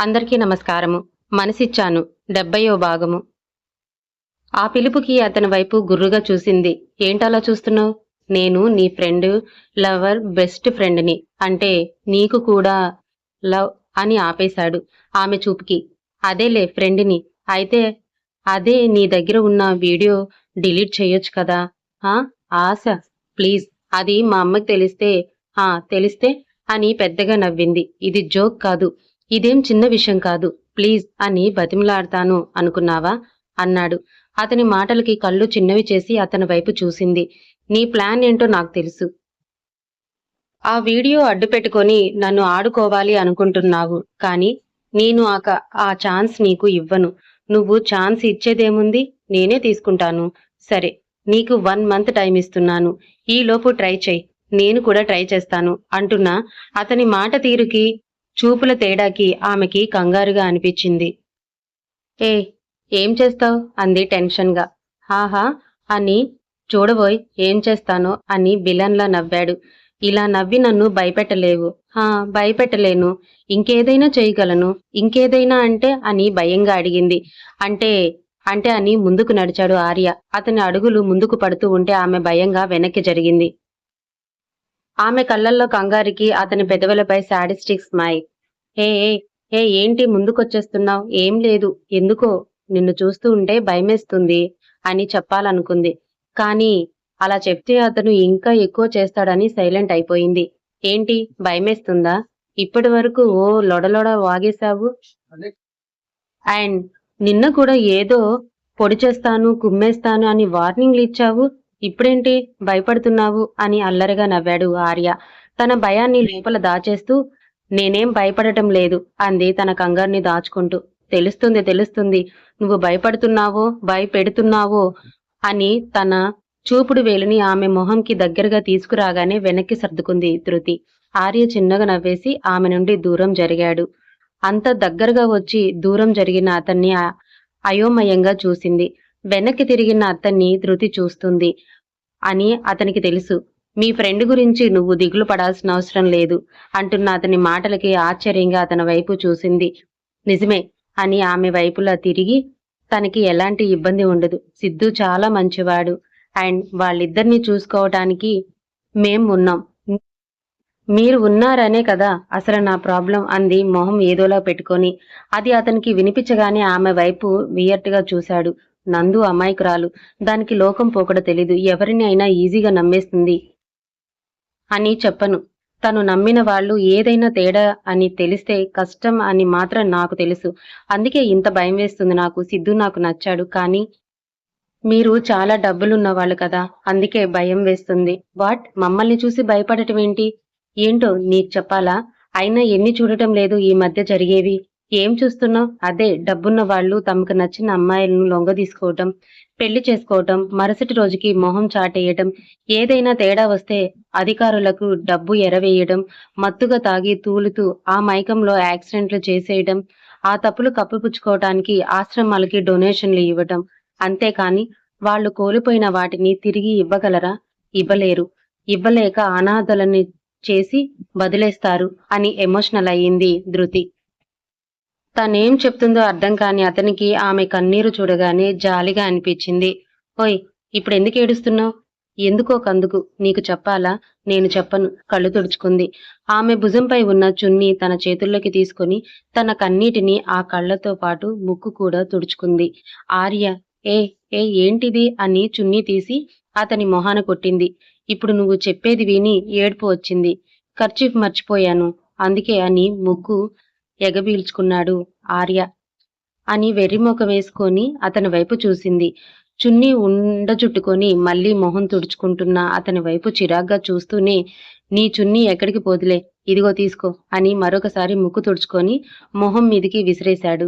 అందరికీ నమస్కారము. మనసిచ్చాను. డెబ్బయో భాగము. ఆ పిలుపుకి అతని వైపు గుర్రుగా చూసింది. ఏంటలా చూస్తున్నావు? నేను నీ ఫ్రెండ్ లవర్ బెస్ట్ ఫ్రెండ్ని. అంటే నీకు కూడా లవ్ అని ఆపేశాడు ఆమె చూపుకి. అదేలే ఫ్రెండ్ని. అయితే అదే నీ దగ్గర ఉన్న వీడియో డిలీట్ చేయొచ్చు కదా? ఆశ. ప్లీజ్. అది మా అమ్మకి తెలిస్తే ఆ తెలిస్తే అని పెద్దగా నవ్వింది. ఇది జోక్ కాదు. ఇదేం చిన్న విషయం కాదు. ప్లీజ్ అని బతిమలాడతాను అనుకున్నావా? అన్నాడు. అతని మాటలకి కళ్ళు చిన్నవి చేసి అతని వైపు చూసింది. నీ ప్లాన్ ఏంటో నాకు తెలుసు. ఆ వీడియో అడ్డు పెట్టుకొని నన్ను ఆడుకోవాలి అనుకుంటున్నావు. కానీ నేను ఆ ఆ ఛాన్స్ నీకు ఇవ్వను. నువ్వు ఛాన్స్ ఇచ్చేదేముంది? నేనే తీసుకుంటాను. సరే నీకు వన్ మంత్ టైం ఇస్తున్నాను. ఈలోపు ట్రై చెయ్యి నేను కూడా ట్రై చేస్తాను. అంటున్నా. అతని మాట తీరుకి చూపుల తేడాకి ఆమెకి కంగారుగా అనిపించింది. ఏ ఏం చేస్తావు? అంది టెన్షన్గా. హాహా అని చూడబోయ్ ఏం చేస్తానో అని బిలన్లా నవ్వాడు. ఇలా నవ్వి నన్ను భయపెట్టలేవు. హా భయపెట్టలేను. ఇంకేదైనా చేయగలను. ఇంకేదైనా అంటే అని భయంగా అడిగింది. అంటే అంటే అని ముందుకు నడిచాడు ఆర్య. అతని అడుగులు ముందుకు పడుతూ ఉంటే ఆమె భయంగా వెనక్కి జరిగింది. ఆమె కళ్ళల్లో కంగారికి అతని పెదవులపై సాడిస్టిక్ స్మైల్. ఏ ఏ, ఏంటి ముందుకొచ్చేస్తున్నావు? ఏం లేదు. ఎందుకో? నిన్ను చూస్తూ ఉంటే భయమేస్తుంది అని చెప్పాలనుకుంది. కానీ అలా చెప్తే అతను ఇంకా ఎక్కువ చేస్తాడని సైలెంట్ అయిపోయింది. ఏంటి? భయమేస్తుందా? ఇప్పటి వరకు ఓ లొడలొడ వాగేశావు? అండ్ నిన్న కూడా ఏదో పొడి చేస్తాను కుమ్మేస్తాను అని వార్నింగ్లు ఇచ్చావు. ఇప్పుడేంటి? భయపడుతున్నావు అని అల్లరిగా నవ్వాడు ఆర్య. తన భయాన్ని లోపల దాచేస్తూ నేనేం భయపడటం లేదు అంది తన కంగారుని దాచుకుంటూ. తెలుస్తుంది తెలుస్తుంది. నువ్వు భయపడుతున్నావో భయపెడుతున్నావో అని తన చూపుడు వేలిని ఆమె మొహంకి దగ్గరగా తీసుకురాగానే వెనక్కి సర్దుకుంది ధృతి. ఆర్య చిన్నగా నవ్వేసి ఆమె నుండి దూరం జరిగాడు. అంత దగ్గరగా వచ్చి దూరం జరిగిన అతన్ని అయోమయంగా చూసింది. వెనక్కి తిరిగిన అతన్ని ధృతి చూస్తుంది అని అతనికి తెలుసు. మీ ఫ్రెండ్ గురించి నువ్వు దిగులు పడాల్సిన అవసరం లేదు అంటున్న అతని మాటలకి ఆశ్చర్యంగా అతని వైపు చూసింది. నిజమే అని ఆమె వైపులా తిరిగి తనకి ఎలాంటి ఇబ్బంది ఉండదు. సిద్ధు చాలా మంచివాడు. అండ్ వాళ్ళిద్దరిని చూసుకోవటానికి మేం ఉన్నాం. మీరు ఉన్నారనే కదా అసలు నా ప్రాబ్లం అంది మొహం ఏదోలా పెట్టుకొని. అది అతనికి వినిపించగానే ఆమె వైపు వియర్ట్గా చూశాడు. నందు అమాయకురాలు. దానికి లోకం పోకడ తెలీదు. ఎవరిని అయినా ఈజీగా నమ్మేస్తుంది. అని చెప్పను. తను నమ్మిన వాళ్ళు ఏదైనా తేడా అని తెలిస్తే కష్టం అని మాత్రం నాకు తెలుసు. అందుకే ఇంత భయం వేస్తుంది నాకు. సిద్ధు నాకు నచ్చాడు. కానీ మీరు చాలా డబ్బులున్న వాళ్ళు కదా. అందుకే భయం వేస్తుంది. వాట్? మమ్మల్ని చూసి భయపడటం ఏంటి? ఏంటో నీకు చెప్పాలా? అయినా ఎన్ని చూడటం లేదు ఈ మధ్య జరిగేవి. ఏం చూస్తున్నావు? అదే డబ్బున్న వాళ్ళు తమకు నచ్చిన అమ్మాయిలను లొంగ తీసుకోవటం పెళ్ళి చేసుకోవటం మరుసటి రోజుకి మొహం చాటేయటం ఏదైనా తేడా వస్తే అధికారులకు డబ్బు ఎరవేయడం మత్తుగా తాగి తూలుతూ ఆ మైకంలో యాక్సిడెంట్లు చేసేయడం ఆ తప్పులు కప్పిపుచ్చుకోవటానికి ఆశ్రమాలకి డొనేషన్లు ఇవ్వటం. అంతేకాని వాళ్ళు కోల్పోయిన వాటిని తిరిగి ఇవ్వగలరా? ఇవ్వలేరు. ఇవ్వలేక అనాథలని చేసి వదిలేస్తారు అని ఎమోషనల్ అయ్యింది ధృతి. తనేం చెప్తుందో అర్థం కాని అతనికి ఆమె కన్నీరు చూడగానే జాలిగా అనిపించింది. ఓయ్ ఇప్పుడు ఎందుకు ఏడుస్తున్నావు? ఎందుకో కందుకు నీకు చెప్పాలా? నేను చెప్పను కళ్ళు తుడుచుకుంది. ఆమె భుజంపై ఉన్న చున్ని తన చేతుల్లోకి తీసుకొని తన కన్నీటిని ఆ కళ్ళతో పాటు ముక్కు కూడా తుడుచుకుంది. ఆర్య ఏ ఏ ఏంటిది? అని చున్నీ తీసి అతని మొహాన కొట్టింది. ఇప్పుడు నువ్వు చెప్పేది విని ఏడుపు వచ్చింది. ఖర్చీఫ్ మర్చిపోయాను. అందుకే అని ముగ్గు ఎగబీల్చుకున్నాడు ఆర్య. అని వెర్రిమొక వేసుకొని అతని వైపు చూసింది. చున్నీ ఉండజుట్టుకొని మళ్ళీ మొహం తుడుచుకుంటున్న అతని వైపు చిరాగ్గా చూస్తూనే నీ చున్నీ ఎక్కడికి పోదులే ఇదిగో తీసుకో అని మరొకసారి ముక్కు తుడుచుకొని మొహం మీదికి విసిరేశాడు.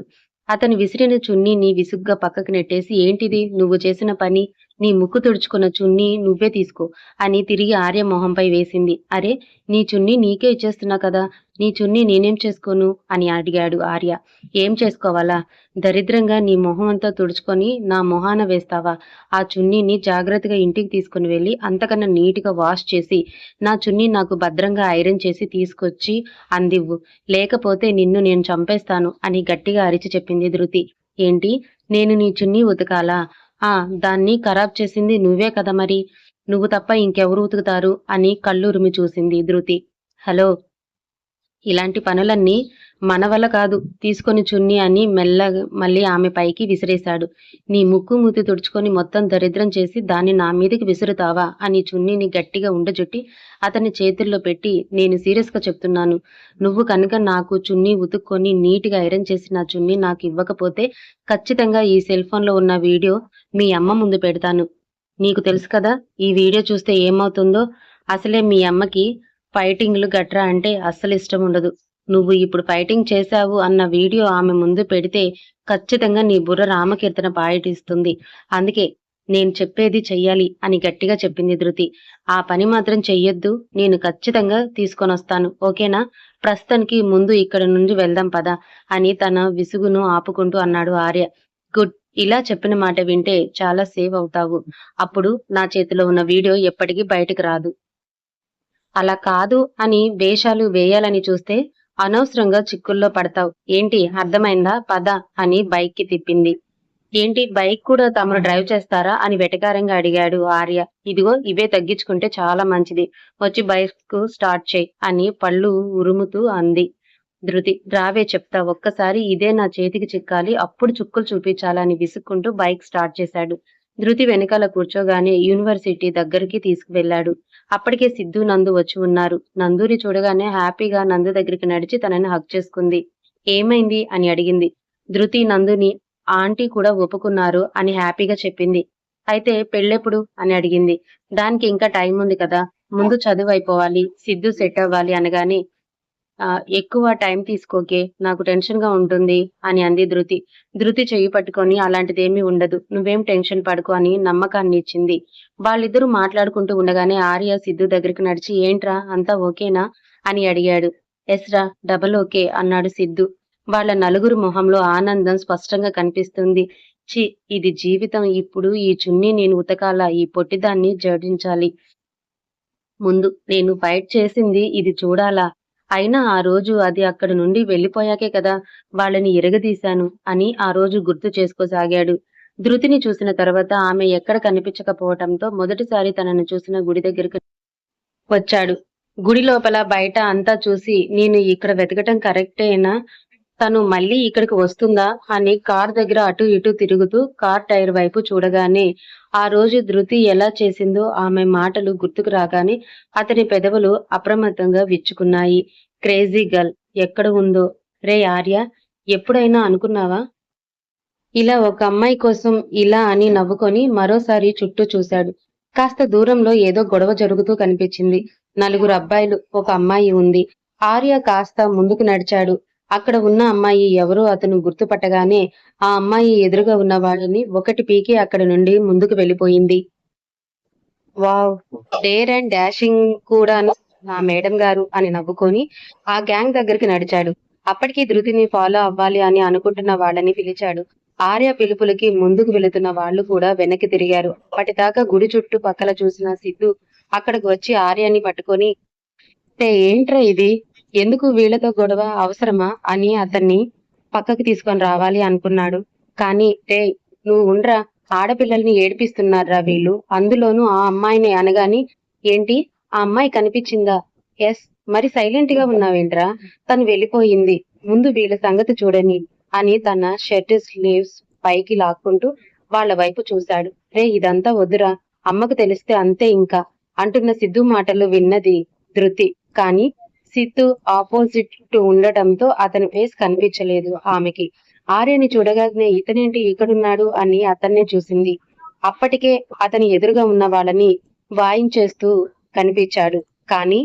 అతను విసిరిన చున్నీని విసుగ్గా పక్కకు నెట్టేసి ఏంటిది? నువ్వు చేసిన పని? నీ ముక్కు తుడుచుకున్న చున్నీ నువ్వే తీసుకో అని తిరిగి ఆర్య మొహంపై వేసింది. అరే నీ చున్నీ నీకే ఇచ్చేస్తున్నా కదా నీ చున్నీ నేనేం చేసుకోను? అని అడిగాడు ఆర్య. ఏం చేసుకోవాలా? దరిద్రంగా నీ మొహం అంతా తుడుచుకొని నా మొహాన వేస్తావా? ఆ చున్నీని జాగ్రత్తగా ఇంటికి తీసుకుని వెళ్ళి అంతకన్నా నీట్గా వాష్ చేసి నా చున్నీ నాకు భద్రంగా ఐరన్ చేసి తీసుకొచ్చి అందివ్వు. లేకపోతే నిన్ను నేను చంపేస్తాను అని గట్టిగా అరిచి చెప్పింది ధృతి. ఏంటి? నేను నీ చున్నీ ఉతకాలా? ఆ దాన్ని ఖరాబ్ చేసింది నువ్వే కదా మరి. నువ్వు తప్ప ఇంకెవరు ఉతుకుతారు అని కళ్ళురుమి చూసింది ధృతి. హలో ఇలాంటి పనులన్నీ మన వల్ల కాదు. తీసుకొని చున్ని అని మెల్లగా మళ్ళీ ఆమె పైకి విసిరేశాడు. నీ ముక్కు మూతి తుడుచుకొని మొత్తం దరిద్రం చేసి దాన్ని నా మీదకి విసురుతావా? అని చున్నీని గట్టిగా ఉండజుట్టి అతని చేతుల్లో పెట్టి నేను సీరియస్గా చెప్తున్నాను. నువ్వు కనుక నాకు చున్నీ ఉతుక్కొని నీట్గా ఐరన్ చేసి నా చున్నీ నాకు ఇవ్వకపోతే ఖచ్చితంగా ఈ సెల్ ఫోన్లో ఉన్న వీడియో మీ అమ్మ ముందు పెడతాను. నీకు తెలుసు కదా ఈ వీడియో చూస్తే ఏమవుతుందో? అసలే మీ అమ్మకి ఫైటింగ్లు గట్రా అంటే అస్సలు ఇష్టం ఉండదు. నువ్వు ఇప్పుడు ఫైటింగ్ చేశావు అన్న వీడియో ఆమె ముందు పెడితే ఖచ్చితంగా నీ బుర్ర రామకీర్తన పాయటిస్తుంది అందుకే నేను చెప్పేది చెయ్యాలి అని గట్టిగా చెప్పింది ధృతి. ఆ పని మాత్రం చెయ్యొద్దు. నేను ఖచ్చితంగా తీసుకొని వస్తాను ఓకేనా? ప్రస్తుతానికి ముందు ఇక్కడ నుండి వెళ్దాం పదా అని తన విసుగును ఆపుకుంటూ అన్నాడు ఆర్య. గుడ్. ఇలా చెప్పిన మాట వింటే చాలా సేవ్ అవుతావు. అప్పుడు నా చేతిలో ఉన్న వీడియో ఎప్పటికీ బయటకు రాదు. అలా కాదు అని వేషాలు వేయాలని చూస్తే అనవసరంగా చిక్కుల్లో పడతావు. ఏంటి? అర్థమైందా? పద అని బైక్కి తిప్పింది. ఏంటి? బైక్ కూడా తమరు డ్రైవ్ చేస్తారా? అని వెటకారంగా అడిగాడు ఆర్య. ఇదిగో ఇవే తగ్గించుకుంటే చాలా మంచిది. వచ్చి బైక్కు స్టార్ట్ చేయి అని పళ్ళు ఉరుముతూ అంది. ధృతి రావే చెప్తా. ఒక్కసారి ఇదే నా చేతికి చిక్కాలి. అప్పుడు చుక్కులు చూపించాలని విసుక్కుంటూ బైక్ స్టార్ట్ చేశాడు. ధృతి వెనకాల కూర్చోగానే యూనివర్సిటీ దగ్గరికి తీసుకువెళ్ళాడు అప్పటికే సిద్ధు నందు వచ్చి ఉన్నారు. నందుని చూడగానే హ్యాపీగా నందు దగ్గరికి నడిచి తనని హక్ చేసుకుంది. ఏమైంది? అని అడిగింది. ధృతి నందుని ఆంటీ కూడా ఒప్పుకున్నారు అని హ్యాపీగా చెప్పింది. అయితే పెళ్ళెప్పుడు? అని అడిగింది. దానికి ఇంకా టైం ఉంది కదా. ముందు చదువు అయిపోవాలి సిద్ధు సెట్ అవ్వాలి అనగానే ఎక్కువ టైం తీసుకోకే నాకు టెన్షన్గా ఉంటుంది అని అంది ధృతి. ధృతి చెయ్యి పట్టుకొని అలాంటిదేమీ ఉండదు. నువ్వేం టెన్షన్ పడుకో అని నమ్మకాన్ని ఇచ్చింది. వాళ్ళిద్దరూ మాట్లాడుకుంటూ ఉండగానే ఆర్య సిద్ధు దగ్గరికి నడిచి ఏంట్రా అంతా ఓకేనా? అని అడిగాడు. ఎస్ రా డబల్ ఓకే అన్నాడు సిద్ధు. వాళ్ళ నలుగురు మొహంలో ఆనందం స్పష్టంగా కనిపిస్తుంది. చి ఇది జీవితం. ఇప్పుడు ఈ చున్నీ నేను ఉతకాల? ఈ పొట్టిదాన్ని జడించాలి. ముందు నేను ఫైట్ చేసింది ఇది చూడాలా? అయినా ఆ రోజు అది అక్కడి నుండి వెళ్ళిపోయాకే కదా వాళ్ళని ఎరగదీశాను అని ఆ రోజు గుర్తు చేసుకోసాగాడు. ధృతిని చూసిన తర్వాత ఆమె ఎక్కడ కనిపించకపోవటంతో మొదటిసారి తనను చూసిన గుడి దగ్గరికి వచ్చాడు. గుడి లోపల బయట అంతా చూసి నేను ఇక్కడ వెతకటం కరెక్టేనా? తను మళ్ళీ ఇక్కడికి వస్తుందా అని కార్ దగ్గర అటు ఇటు తిరుగుతూ కార్ టైర్ వైపు చూడగానే ఆ రోజు ధృతి ఎలా చేసిందో ఆమె మాటలు గుర్తుకు రాగానే అతని పెదవులు అప్రమత్తంగా విచ్చుకున్నాయి. క్రేజీ గర్ల్ ఎక్కడ ఉందో? రే ఆర్య ఎప్పుడైనా అనుకున్నావా? ఇలా ఒక అమ్మాయి కోసం ఇలా అని నవ్వుకొని మరోసారి చుట్టూ చూశాడు. కాస్త దూరంలో ఏదో గొడవ జరుగుతూ కనిపించింది. నలుగురు అబ్బాయిలు ఒక అమ్మాయి ఉంది. ఆర్య కాస్త ముందుకు నడిచాడు. అక్కడ ఉన్న అమ్మాయి ఎవరో అతను గుర్తుపట్టగానే ఆ అమ్మాయి ఎదురుగా ఉన్న వాళ్ళని ఒకటి పీకి అక్కడ నుండి ముందుకు వెళ్ళిపోయింది. వావ్ డేర్ అండ్ డాషింగ్ కూడా నా మేడం గారు అని నవ్వుకొని ఆ గ్యాంగ్ దగ్గరికి నడిచాడు. అప్పటికి ధృతిని ఫాలో అవ్వాలి అని అనుకుంటున్న వాళ్ళని పిలిచాడు. ఆర్య పిలుపులకి ముందుకు వెళుతున్న వాళ్ళు కూడా వెనక్కి తిరిగారు. అప్పటిదాకా గుడి చుట్టూ పక్కల చూసిన సిద్ధు అక్కడికి వచ్చి ఆర్యాని పట్టుకొని ఏంట్రా ఇది? ఎందుకు వీళ్ళతో గొడవ అవసరమా అని అతన్ని పక్కకి తీసుకొని రావాలి అనుకున్నాడు. కానీ టే నువ్వు ఉండ్రా? ఆడపిల్లల్ని ఏడిపిస్తున్నారా వీళ్ళు. అందులోనూ ఆ అమ్మాయిని అనగాని ఏంటి? ఆ అమ్మాయి కనిపించిందా? ఎస్. మరి సైలెంట్గా ఉన్నావేంట్రా? తను వెళ్ళిపోయింది. ముందు వీళ్ళ సంగతి చూడని అని తన షర్ట్ స్లీవ్స్ పైకి లాక్కుంటూ వాళ్ళ వైపు చూశాడు. రే ఇదంతా వద్దురా. అమ్మకు తెలిస్తే అంతే ఇంకా అంటున్న సిద్ధు మాటలు విన్నది ధృతి. కానీ సిత్తు ఆపోజిట్ ఉండటంతో అతని ఫేస్ కనిపించలేదు ఆమెకి. ఆర్యని చూడగానే ఇతనేంటి ఇక్కడున్నాడు అని అతన్నే చూసింది. అప్పటికే అతని ఎదురుగా ఉన్న వాళ్ళని వాయించేస్తూ కనిపించాడు. కానీ